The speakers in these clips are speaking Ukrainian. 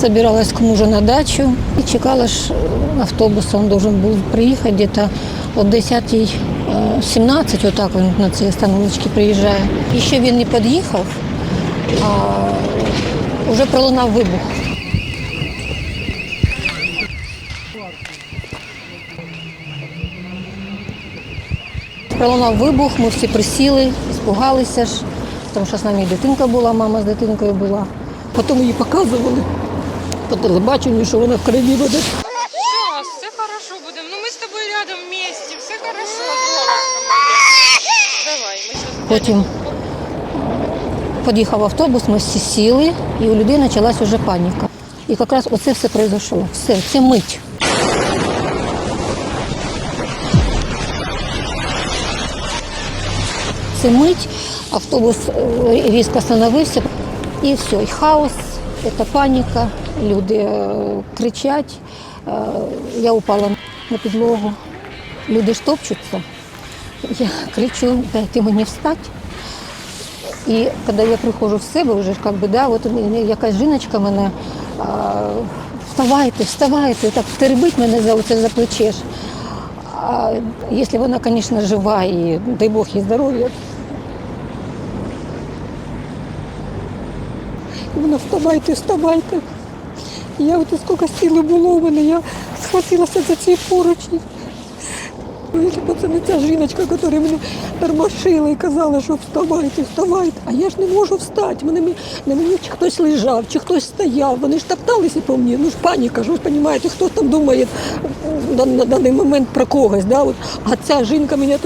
Собиралась к мужу на дачу і чекала ж автобуса. Він должен був приїхати десь о 10.17, отак він на цій остановочці приїжджає. І ще він не під'їхав, а вже пролунав вибух. Пролунав вибух, ми всі присіли, спугалися ж, тому що з нами дитинка була, мама з дитинкою була. Потім її показували по телебаченню, що вона в крові буде. Сейчас, все хорошо будем. Ну мы с тобой рядом вместе, все хорошо. Давай, ми. Потім під'їхав автобус, ми всі сіли, і у людей почалась вже паніка. І якраз оце все пройшло. Все, це мить. Це мить, автобус е, різко остановився, і все, і хаос, це паніка, люди е, кричать. Е, Я упала на підлогу, люди ж топчуться. Я кричу, дайте мені встати. І коли я приходжу в себе, вже как би, да, от якась жіночка мене вставайте, вставайте, так теребить мене за оце за плече. Якщо вона, звісно, жива і дай Бог їй здоров'я. Вона вставайте, вставайте. Я от скільки сили було в мене, я схватилася за ці поручні. Ну, це не ця жіночка, яка мене тормошила і казала, що вставайте, вставайте. А я ж не можу встати. Мене, на мені чи хтось лежав, чи хтось стояв. Вони ж топталися по мені. Ну ж паніка, ж ви розумієте, хто там думає на, на даний момент про когось. Да? От. А ця жінка мене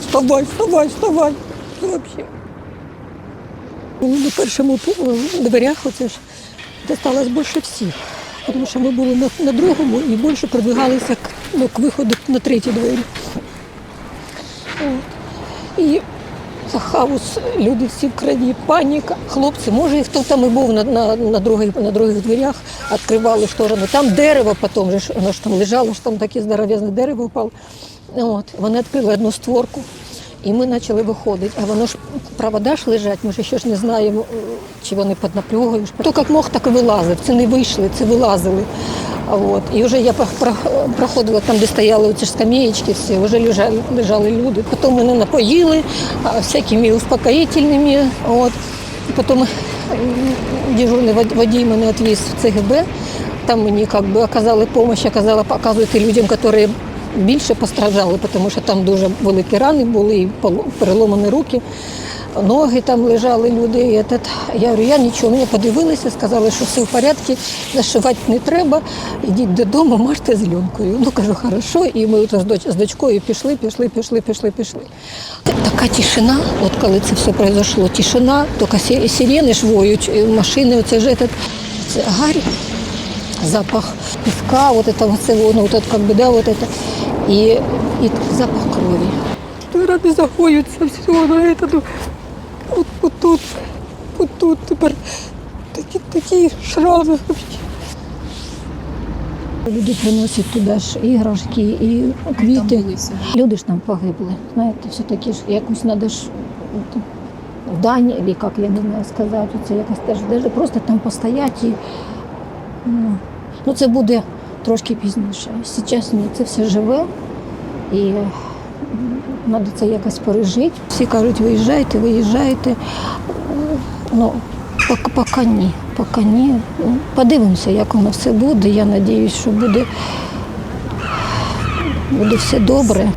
вставай, вставай, вставай. Це На першому дверях оце ж досталось більше всіх. Тому що ми були на, на другому і більше продвигалися к, ну, к виходу на треті двері. От. І за хаос, люди всі в крові, паніка. Хлопці, може, і хто там і був на, на, на, других, на других дверях, відкривали сторони. Там дерево потім, воно ж там лежало, ж там таке здоров'язне дерево впало. От. Вони відкрили одну створку. І ми почали виходити. А воно ж провода ж лежать, ми ж ще ж не знаємо, е, чи вони під напругою. Хто як мог, так і вилазив. Це не вийшли, це вилазили. От. І вже я проходила там, де стояли ці ж скамеєчки, всі, вже лежали, лежали люди. Потім мене напоїли всякими успокоїтельними. От. Потім дежурний водій мене відвіз в ЦГБ. Там мені как би, оказали допомогу, оказали, показуйте людям, які більше постраждали, тому що там дуже великі рани були, і переломані руки, ноги там лежали люди. І этот, я говорю, я нічого, мені подивилися, сказали, що все в порядку, зашивати не треба, ідіть додому, мажте зеленкою. Ну, кажу, хорошо. І ми от з, доч, з дочкою пішли, пішли, пішли, пішли, пішли. Така тишина, от коли це все произошло, тишина, тільки сирени ж воють, машини, оце ж этот, це гарь запах песка, вот это вот всего, ну вот это как бы, да, вот это, и, и запах крови. Рани загоються всього на это, ну, от, от тут, от тут тепер такі, такі шрами. Люди приносять туди ж іграшки і квіти. Люди ж там погибли. Знаєте, все-таки ж якось треба ж от, дань, або як я не знаю сказати, це якось теж де- просто там постояти і Ну, ну це буде трошки пізніше. Зараз ні, це все живе і треба це якось пережити. Всі кажуть, виїжджайте, виїжджайте. Ну, поки, ні, поки ні. Подивимося, як воно все буде. Я сподіваюся, що буде, буде все добре.